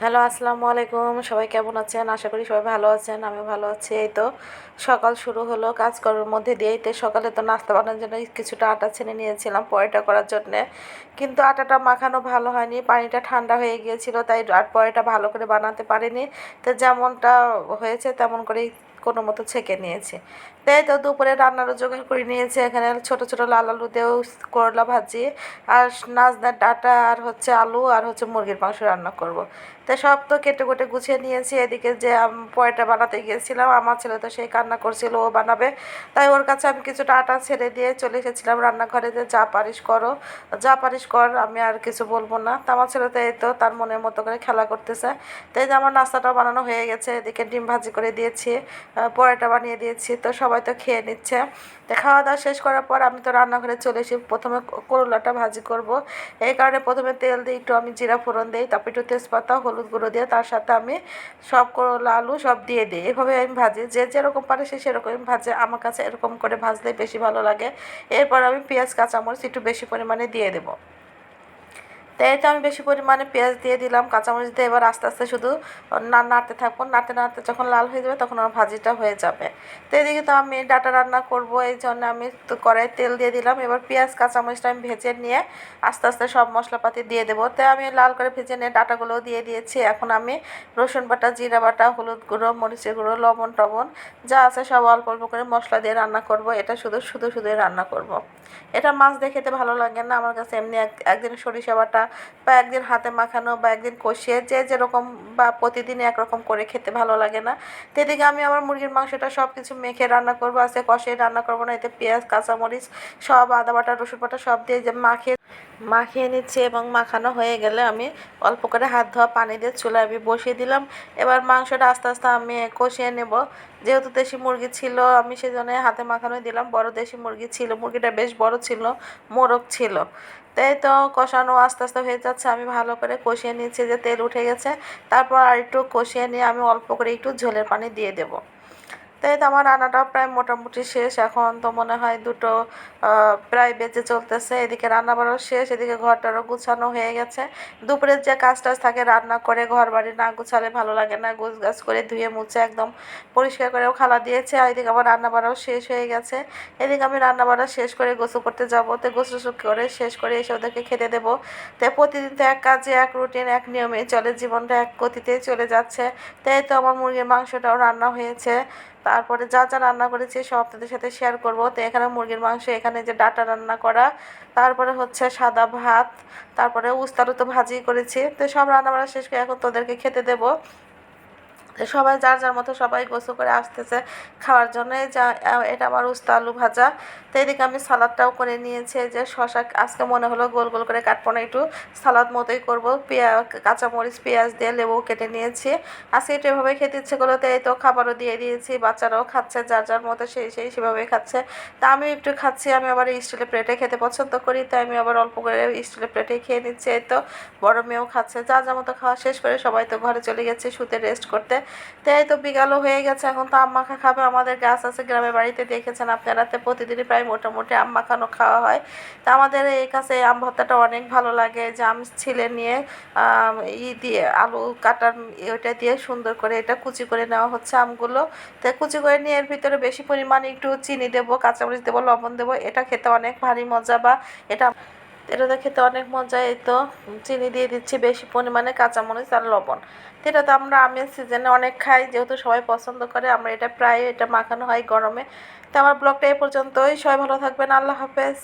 Hello, আসসালামু আলাইকুম। সবাই কেমন আছেন? আশা করি সবাই ভালো আছেন আমি ভালো আছি। এই তো সকাল শুরু হলো কাজকর্মের মধ্যে দিয়েই। তো সকালে তো নাস্তা বানানোর জন্য কিছুটা আটা ছেনে নিয়েছিলাম পরোটা করার জন্যে। কিন্তু আটাটা মাখানো ভালো হয়নি, পানিটা ঠান্ডা হয়ে গিয়েছিল, তাই আর পরোটা ভালো করে বানাতে পারিনি। তো যেমনটা হয়েছে তেমন করেই কোনো মতো ছেঁকে নিয়েছি। তাই তো দুপুরে রান্নারও জোগাড় করে নিয়েছি। এখানে ছোট ছোট লাল আলু দিয়েও করলা ভাজি, আর নাচনার ডাটা, আর হচ্ছে আলু, আর হচ্ছে মুরগির মাংস রান্না করব। তাই সব তো কেটে কুটে গুছিয়ে নিয়েছি। এদিকে যে পয়টা বানাতে গিয়েছিলাম, আমার ছেলে তো সেই কান্না করছিল, ও বানাবে। তাই ওর কাছে আমি কিছুটা আটা ছেড়ে দিয়ে চলে এসেছিলাম রান্নাঘরে যে যা পারিস করো। যা পারিস কর, আমি আর কিছু বলব না। তা আমার ছেলে তো এই তো তার মনের মতো করে খেলা করতেছে। তাই যে আমার নাস্তাটাও বানানো হয়ে গেছে, এদিকে ডিম ভাজি করে দিয়েছি পরোটা বানিয়ে দিয়েছি, তো সবাই তো খেয়ে নিচ্ছে। তো খাওয়া দাওয়া শেষ করার পর আমি তো রান্নাঘরে চলে এসে প্রথমে করলাটা ভাজি করব। এই কারণে প্রথমে তেল দিই একটু আমি জিরা ফোড়ন দিই, তারপর একটু তেজপাতা হলুদ গুঁড়ো দিয়ে তার সাথে আমি সব করলা আলু সব দিয়ে দিই। এভাবে আমি ভাজি। যে যেরকম পারে সে সেরকমই ভাজে। আমার কাছে এরকম করে ভাজলেই বেশি ভালো লাগে। এরপর আমি পেঁয়াজ, কাঁচামরিচ একটু বেশি পরিমাণে দিয়ে দেবো। তো তো আমি বেশি পরিমাণে পেঁয়াজ দিয়ে দিলাম, কাঁচামরিচ দিয়ে এবার আস্তে আস্তে শুধু না নাড়তে থাকব। নাড়তে নাড়তে যখন লাল হয়ে যাবে তখন আমার ভাজিটা হয়ে যাবে। তো এদিকে তো আমি ডাটা রান্না করব, এই জন্য আমি তো কড়াই তেল দিয়ে দিলাম। এবার পেঁয়াজ, কাঁচামরিচটা আমি ভেজে নিয়ে আস্তে আস্তে সব মশলাপাতি দিয়ে দেবো। তো আমি লাল করে ভেজে নিয়ে ডাটাগুলোও দিয়ে দিয়েছি। এখন আমি রসুন বাটা, জিরা বাটা, হলুদ গুঁড়ো, মরিচের গুঁড়ো, লবণ টবণ যা আছে সব অল্প অল্প করে মশলা দিয়ে রান্না করব। এটা শুধু শুধু শুধুই রান্না করব। এটা মাছ দিয়ে খেতে ভালো লাগে না। আমার কাছে এমনি একদিন সরিষা বাটা বা একদিন হাতে মাখানো বা একদিন কষিয়ে যে যেরকম বা প্রতিদিন একরকম করে খেতে ভালো লাগে না। তো এদিকে আমি আমার মুরগির মাংসটা সব কিছু মেখে রান্না করব, আজকে কষিয়ে রান্না করব না। এতে পেঁয়াজ, কাঁচামরিচ, সব আদা বাটা, রসুন বাটা সব দিয়ে যে মাখিয়ে মাখিয়ে নিচ্ছি এবং মাখানো হয়ে গেলে আমি অল্প করে হাত ধোয়া পানি দিয়ে চুলায় আমি বসিয়ে দিলাম। এবার মাংসটা আস্তে আস্তে আমি কষিয়ে নেব। যেহেতু দেশি মুরগি ছিল, আমি সেজন্য হাতে মাখানো দিলাম। বড় দেশি মুরগি ছিল, মুরগিটা বেশ বড় ছিল, মোরগ ছিল। তাই তো কষানো আস্তে আস্তে হয়ে যাচ্ছে, আমি ভালো করে কষিয়ে নিচ্ছি যে তেল উঠে গেছে। তারপর আর একটু কষিয়ে নিয়ে আমি অল্প করে একটু ঝোলের পানি দিয়ে দেবো। তাই তো আমার রান্নাটাও প্রায় মোটামুটি শেষ। এখন তো মনে হয় দুটো প্রায় বেঁচে চলতেছে। এদিকে রান্না বাড়াও শেষ, এদিকে ঘরটারও গুছানো হয়ে গেছে। দুপুরের যে কাজ টাজ থাকে রান্না করে ঘর বাড়ি না গুছালে ভালো লাগে না। গুছ গাছ করে ধুয়ে মুছে একদম পরিষ্কার করেও খালা দিয়েছে। আর এদিকে আমার রান্না বাড়াও শেষ হয়ে গেছে। এদিকে আমি রান্না বাড়া শেষ করে গোসল করতে যাব। তো গোসল করে শেষ করে এসে ওদেরকে খেতে দেবো। তো প্রতিদিন তো এক কাজে, এক রুটিন, এক নিয়মে চলে। জীবনটা এক গতিতেই চলে যাচ্ছে। তাই তো আমার মুরগির মাংসটাও রান্না হয়েছে। তারপরে যা যা রান্না করেছি সব আপনাদের সাথে শেয়ার করব। তো এখানে মুরগির মাংস, এখানে যে ডাটা রান্না করা, তারপরে হচ্ছে সাদা ভাত, তারপরে উস্তারও তো ভাজি করেছি। তো সব রান্না বান্না শেষ করে এখন তোদেরকে খেতে দেবো। সবাই যার যার মতো সবাই গোসল করে আসতেছে খাওয়ার জন্য। যা এটা আমার উস্তা আলু ভাজা। তো এদিকে আমি সালাদটাও করে নিয়েছি যে শশা আজকে মনে হলো গোল গোল করে কাটবো না, একটু সালাদ মতোই করব। পেঁয়াজ কাঁচামরিচ, পেঁয়াজ দিয়ে লেবু কেটে নিয়েছি। আজকে একটু এভাবে খেতে ইচ্ছে করল, তো এই তো খাবারও দিয়ে দিয়েছি, বাচ্চারাও খাচ্ছে, যার যার মতো সেই সেই সেভাবেই খাচ্ছে। তা আমি একটু খাচ্ছি, আমি আবার স্টিলের প্লেটে খেতে পছন্দ করি, তাই আমি আবার অল্প করে স্টিলের প্লেটে খেয়ে নিচ্ছি, এই তো। বড় মেয়েও খাচ্ছে, যার যার মতো খাওয়া শেষ করে সবাই তো ঘরে চলে গেছে, শুতে রেস্ট করতে। তাই তো বিকালও হয়ে গেছে, এখন তো আম মাখা খাবে। আমাদের গাছ আছে গ্রামের বাড়িতে দেখেছেন আপনারা, তো প্রতিদিনই প্রায় মোটামুটি আম মাখানো খাওয়া হয়। তা আমাদের এই কাছে আম ভর্তাটা অনেক ভালো লাগে আম ছিলে নিয়ে ই দিয়ে, আলু কাটার ওইটা দিয়ে সুন্দর করে এটা কুচি করে নেওয়া হচ্ছে আমগুলো। তো কুচি করে নিয়ে এর ভিতরে বেশি পরিমাণে একটু চিনি দেবো, কাঁচামরিচ দেবো, লবণ দেবো, এটা খেতে অনেক ভারী মজা বা এটা এটাতে খেতে অনেক মজা এই তো। চিনি দিয়ে দিচ্ছি বেশি পরিমাণে কাঁচামরিচ আর লবণ। তো এটা তো আমরা আমের সিজনে অনেক খাই, যেহেতু সবাই পছন্দ করে, আমরা এটা প্রায় এটা মাখানো হয় গরমে। তো আমার ব্লগটা এই পর্যন্তই। সবাই ভালো থাকবেন। আল্লাহ হাফেজ।